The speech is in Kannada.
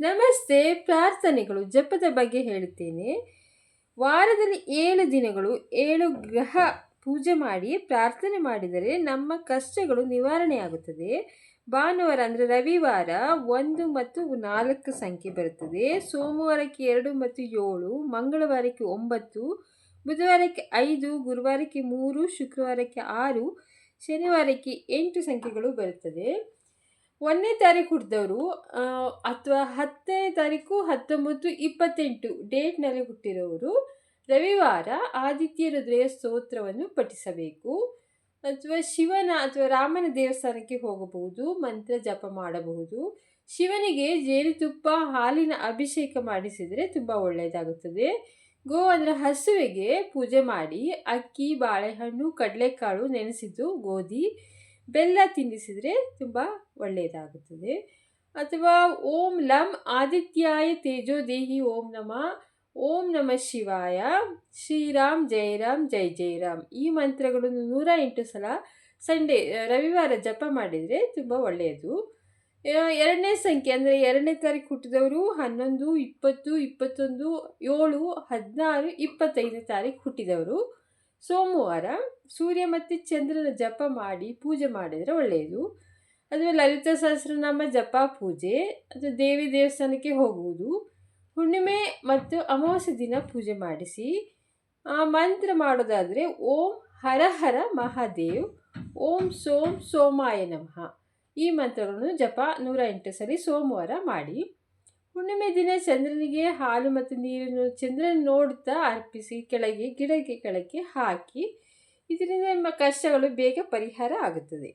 ನಮಸ್ತೆ, ಪ್ರಾರ್ಥನೆಗಳು. ಜಪದ ಬಗ್ಗೆ ಹೇಳ್ತೇನೆ ವಾರದಲ್ಲಿ ಏಳು ದಿನಗಳು, ಏಳು ಗ್ರಹ ಪೂಜೆ ಮಾಡಿ ಪ್ರಾರ್ಥನೆ ಮಾಡಿದರೆ ನಮ್ಮ ಕಷ್ಟಗಳು ನಿವಾರಣೆಯಾಗುತ್ತದೆ. ಭಾನುವಾರ ಅಂದರೆ ರವಿವಾರ ಒಂದು ಮತ್ತು ನಾಲ್ಕು ಸಂಖ್ಯೆ ಬರುತ್ತದೆ. ಸೋಮವಾರಕ್ಕೆ ಎರಡು ಮತ್ತು ಏಳು, ಮಂಗಳವಾರಕ್ಕೆ ಒಂಬತ್ತು, ಬುಧವಾರಕ್ಕೆ ಐದು, ಗುರುವಾರಕ್ಕೆ ಮೂರು, ಶುಕ್ರವಾರಕ್ಕೆ ಆರು, ಶನಿವಾರಕ್ಕೆ ಎಂಟು ಸಂಖ್ಯೆಗಳು ಬರುತ್ತದೆ. ಒಂದನೇ ತಾರೀಕು ಹುಟ್ಟಿದವರು ಅಥವಾ ಹತ್ತನೇ ತಾರೀಕು ಹತ್ತೊಂಬತ್ತು ಇಪ್ಪತ್ತೆಂಟು ಡೇಟ್ನಲ್ಲಿ ಹುಟ್ಟಿರೋರು, ರವಿವಾರ ಆದಿತ್ಯ ಹೃದಯ ಸ್ತೋತ್ರವನ್ನು ಪಠಿಸಬೇಕು. ಅಥವಾ ಶಿವನ ಅಥವಾ ರಾಮನ ದೇವಸ್ಥಾನಕ್ಕೆ ಹೋಗಬಹುದು, ಮಂತ್ರ ಜಪ ಮಾಡಬಹುದು. ಶಿವನಿಗೆ ಜೇನುತುಪ್ಪ, ಹಾಲಿನ ಅಭಿಷೇಕ ಮಾಡಿಸಿದರೆ ತುಂಬ ಒಳ್ಳೆಯದಾಗುತ್ತದೆ ಗೋ ಅಂದರೆ ಹಸುವಿಗೆ ಪೂಜೆ ಮಾಡಿ, ಅಕ್ಕಿ, ಬಾಳೆಹಣ್ಣು, ಕಡಲೆಕಾಳು ನೆನೆಸಿದ್ದು ಗೋಧಿ. ಬೆಲ್ಲ ತಿನ್ನಿಸಿದರೆ ತುಂಬ ಒಳ್ಳೆಯದಾಗುತ್ತದೆ. ಅಥವಾ ಓಂ ಲಂ ಆದಿತ್ಯಾಯ ತೇಜೋ ದೇಹಿ ಓಂ ನಮ ಓಂ ನಮ ಶಿವಾಯ, ಶ್ರೀರಾಮ್ ಜೈರಾಮ್ ಜೈ ಜೈರಾಮ್ ಈ ಮಂತ್ರಗಳನ್ನು ನೂರ ಎಂಟು ಸಲ ಸಂಡೇ ರವಿವಾರ ಜಪ ಮಾಡಿದರೆ ತುಂಬ ಒಳ್ಳೆಯದು. ಎರಡನೇ ಸಂಖ್ಯೆ ಅಂದರೆ ಎರಡನೇ ತಾರೀಕು ಹುಟ್ಟಿದವರು ಹನ್ನೊಂದು, ಇಪ್ಪತ್ತು, ಇಪ್ಪತ್ತೊಂದು, ಏಳು, ಹದಿನಾರು, ಇಪ್ಪತ್ತೈದನೇ ತಾರೀಕು ಹುಟ್ಟಿದವರು. ಸೋಮವಾರ ಸೂರ್ಯ ಮತ್ತು ಚಂದ್ರನ ಜಪ ಮಾಡಿ ಪೂಜೆ ಮಾಡಿದರೆ ಒಳ್ಳೆಯದು. ಅದು ಲಲಿತ ಸಹಸ್ರನಾಮ ಜಪ ಪೂಜೆ, ಅದು ದೇವಿ ದೇವಸ್ಥಾನಕ್ಕೆ ಹೋಗುವುದು. ಹುಣ್ಣಿಮೆ ಮತ್ತು ಅಮಾವಾಸ್ಯೆ ದಿನ ಪೂಜೆ ಮಾಡಿಸಿ. ಆ ಮಂತ್ರ ಮಾಡೋದಾದರೆ ಓಂ ಹರ ಹರ ಮಹಾದೇವ್, ಓಂ ಸೋಂ ಸೋಮಾಯ ನಮಃ. ಈ ಮಂತ್ರಗಳನ್ನು ಜಪ ನೂರ ಎಂಟು ಸರಿ ಸೋಮವಾರ ಮಾಡಿ. ಹುಣ್ಣಿಮೆ ದಿನ ಚಂದ್ರನಿಗೆ ಹಾಲು ಮತ್ತು ನೀರನ್ನು ಚಂದ್ರನ ನೋಡುತ್ತಾ ಅರ್ಪಿಸಿ ಕೆಳಗೆ ಗಿಡಕ್ಕೆ ಕೆಳಗೆ ಹಾಕಿ, ಇದರಿಂದ ನಿಮ್ಮ ಕಷ್ಟಗಳು ಬೇಗ ಪರಿಹಾರ ಆಗುತ್ತದೆ.